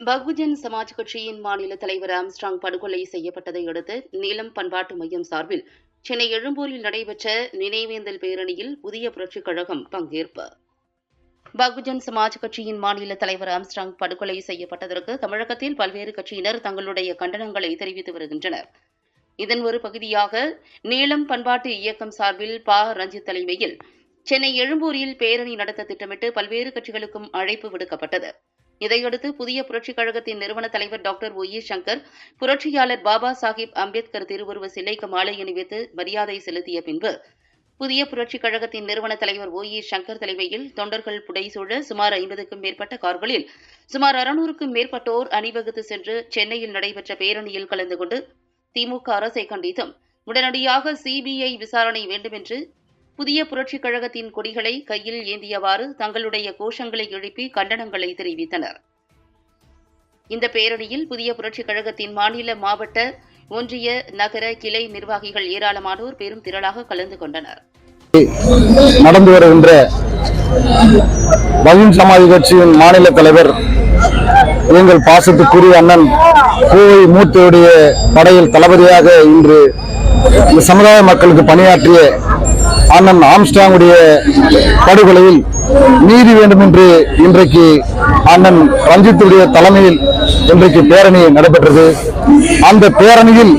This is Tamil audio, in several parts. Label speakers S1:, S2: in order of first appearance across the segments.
S1: பகுஜன் சமாஜ் கட்சியின் மாநில தலைவர் ஆம்ஸ்ட்ராங் படுகொலை செய்யப்பட்டதை அடுத்து நீலம் பண்பாட்டு மையம் சார்பில் சென்னை எழும்பூரில் நடைபெற்ற நினைவேந்தல் பேரணியில் புதிய புரட்சிக் கழகம் பங்கேற்பு. பகுஜன் சமாஜ் கட்சியின் மாநில தலைவர் ஆம்ஸ்ட்ராங் படுகொலை செய்யப்பட்டதற்கு தமிழகத்தில் பல்வேறு கட்சியினர் தங்களுடைய கண்டனங்களை தெரிவித்து வருகின்றனர். இதன் ஒரு பகுதியாக நீளம் பண்பாட்டு இயக்கம் சார்பில் ப. ரஞ்சித் தலைமையில் சென்னை எழும்பூரில் பேரணி நடத்த திட்டமிட்டு பல்வேறு கட்சிகளுக்கும் அழைப்பு விடுக்கப்பட்டது. இதையடுத்து புதிய புரட்சிக் கழகத்தின் நிறுவன தலைவர் டாக்டர் ஒ ஏ சங்கர் புரட்சியாளர் பாபா சாஹிப் அம்பேத்கர் திருவுருவ சிலைக்கு மாலை அணிவித்து மரியாதை செலுத்திய பின்பு புதிய புரட்சிக் கழகத்தின் நிறுவன தலைவர் ஓ ஏ சங்கர் தலைமையில் தொண்டர்கள் புடைசூழ சுமார் ஐம்பதுக்கும் மேற்பட்ட கார்களில் சுமார் அறுநூறுக்கும் மேற்பட்டோர் அணிவகுத்து சென்று சென்னையில் நடைபெற்ற பேரணியில் கலந்து கொண்டு திமுக அரசை கண்டித்தும் உடனடியாக சிபிஐ விசாரணை வேண்டுமென்று புதிய புரட்சிக் கழகத்தின் கொடிகளை கையில் ஏந்தியவாறு தங்களுடைய கோஷங்களை எழுப்பி கண்டனங்களை தெரிவித்தனர். இந்த பேரணியில் புதிய புரட்சிக் கழகத்தின் மாநில மாவட்ட ஒன்றிய நகர கிளை நிர்வாகிகள் ஏராளமானோர் பெரும் திரளாக கலந்து கொண்டனர்.
S2: நடந்து வருகின்ற பகுஜன் சமாஜ் கட்சியின் மாநில தலைவர் எங்கள் பாசத்துக்குரிய அண்ணன் கோவை மூர்த்தியுடைய படையில் தளபதியாக இன்று சமுதாய மக்களுக்கு பணியாற்றிய அண்ணன் ஆம்ஸ்டாங்குடைய படுகொலையில் நீதி வேண்டும் என்று இன்றைக்கு அண்ணன் ரஞ்சித்துடைய தலைமையில் இன்றைக்கு பேரணி நடைபெற்றது. அந்த பேரணியில்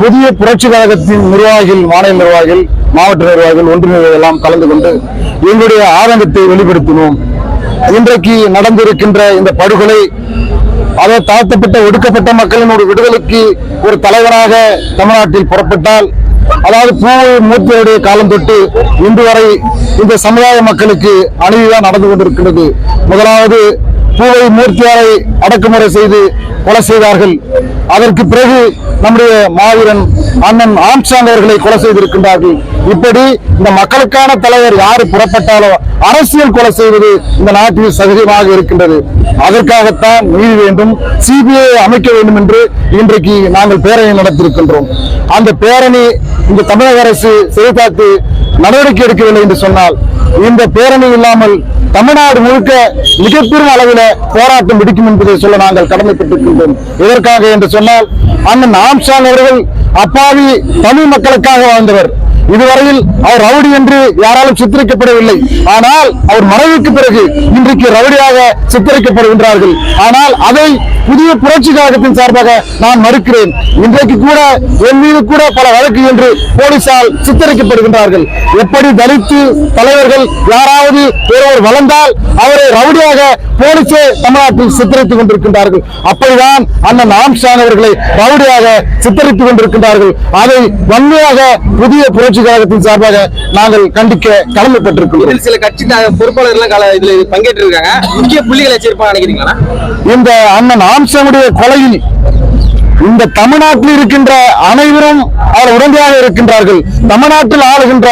S2: புதிய புரட்சி கழகத்தின் நிர்வாகிகள் மாநில நிர்வாகிகள் மாவட்ட நிர்வாகிகள் ஒன்றிணைகள் எல்லாம் கலந்து கொண்டு எங்களுடைய ஆதங்கத்தை வெளிப்படுத்தினோம். இன்றைக்கு நடந்திருக்கின்ற இந்த படுகொலை அதை தாழ்த்தப்பட்ட ஒடுக்கப்பட்ட மக்களின் ஒரு விடுதலைக்கு ஒரு தலைவராக தமிழ்நாட்டில் புறப்பட்டால் அதாவது பூவை மூர்த்தியுடைய காலம் தொட்டு இன்று வரை இந்த சமுதாய மக்களுக்கு அநீதிதான் நடந்து கொண்டிருக்கிறது முதலாவது பூவை மூர்த்தியாரை அடக்குமுறை செய்து கொலை செய்தார்கள். அதற்கு பிறகு நம்முடைய மாவீரன் அண்ணன் ஆம்சாங் அவர்களை கொலை செய்திருக்கின்றார்கள். இப்படி இந்த மக்களுக்கான தலைவர் யாரு புறப்பட்டாலோ அரசியல் கொலை செய்வது இந்த நாட்டில் சகஜமாக இருக்கின்றது. அதற்காகத்தான் நீதி வேண்டும் சிபிஐ அமைக்க வேண்டும் என்று இன்றைக்கு நாங்கள் பேரணி நடத்தியிருக்கின்றோம் அந்த பேரணி இந்த தமிழக அரசு செய்தாக்கு நடவடிக்கை எடுக்கவில்லை என்று சொன்னால் இந்த பேரணி இல்லாமல் தமிழ்நாடு முழுக்க மிகப்பெரும் அளவில் போராட்டம் பிடிக்கும் என்பதை சொல்ல நாங்கள் கடமைப்பட்டிருக்கின்றோம். எதற்காக என்று சொன்னால் அண்ணன் ஆம்சான் அவர்கள் அப்பாவி தமிழ் மக்களுக்காக வாழ்ந்தவர். இதுவரையில் அவர் ரவுடி என்று யாராலும் சித்தரிக்கப்படவில்லை. ஆனால் அவர் மறைவுக்கு பிறகு இன்றைக்கு ரவுடியாக சித்தரிக்கப்படுகின்றார்கள். ஆனால் அதை புதிய புரட்சி கழகத்தின் சார்பாக நான் மறுக்கிறேன். இன்றைக்கு கூட என் மீது கூட பல வழக்கு என்று போலீசால் சித்தரிக்கப்படுகின்றார்கள். எப்படி தலித்து தலைவர்கள் யாராவது ஒருவர் வளர்ந்தால் அவரை ரவுடியாக போலீசே தமிழ்நாட்டில் சித்தரித்துக் கொண்டிருக்கின்றார்கள். அப்படிதான் அண்ணன் ஆம்ஸ்டாங் அவர்களை ரவுடியாக சித்தரித்துக் கொண்டிருக்கின்றார்கள். அதை வன்மையாக புதிய புரட்சி கழகத்தின் சார்பாக நாங்கள் கண்டிக்க கடமைப்பட்டிருக்கிறோம்.
S3: சில கட்சி கல- இதுல பங்கேற்று இருக்காங்க முக்கிய புள்ளிகளை வச்சிருப்பாங்க நினைக்கிறீங்களா?
S2: இந்த அண்ணன் ஆம்சனுடைய கொலையில் இந்த தமிழ்நாட்டில் இருக்கின்ற அனைவரும் அவர் உடந்தையாக இருக்கின்றார்கள். தமிழ்நாட்டில் ஆளுகின்ற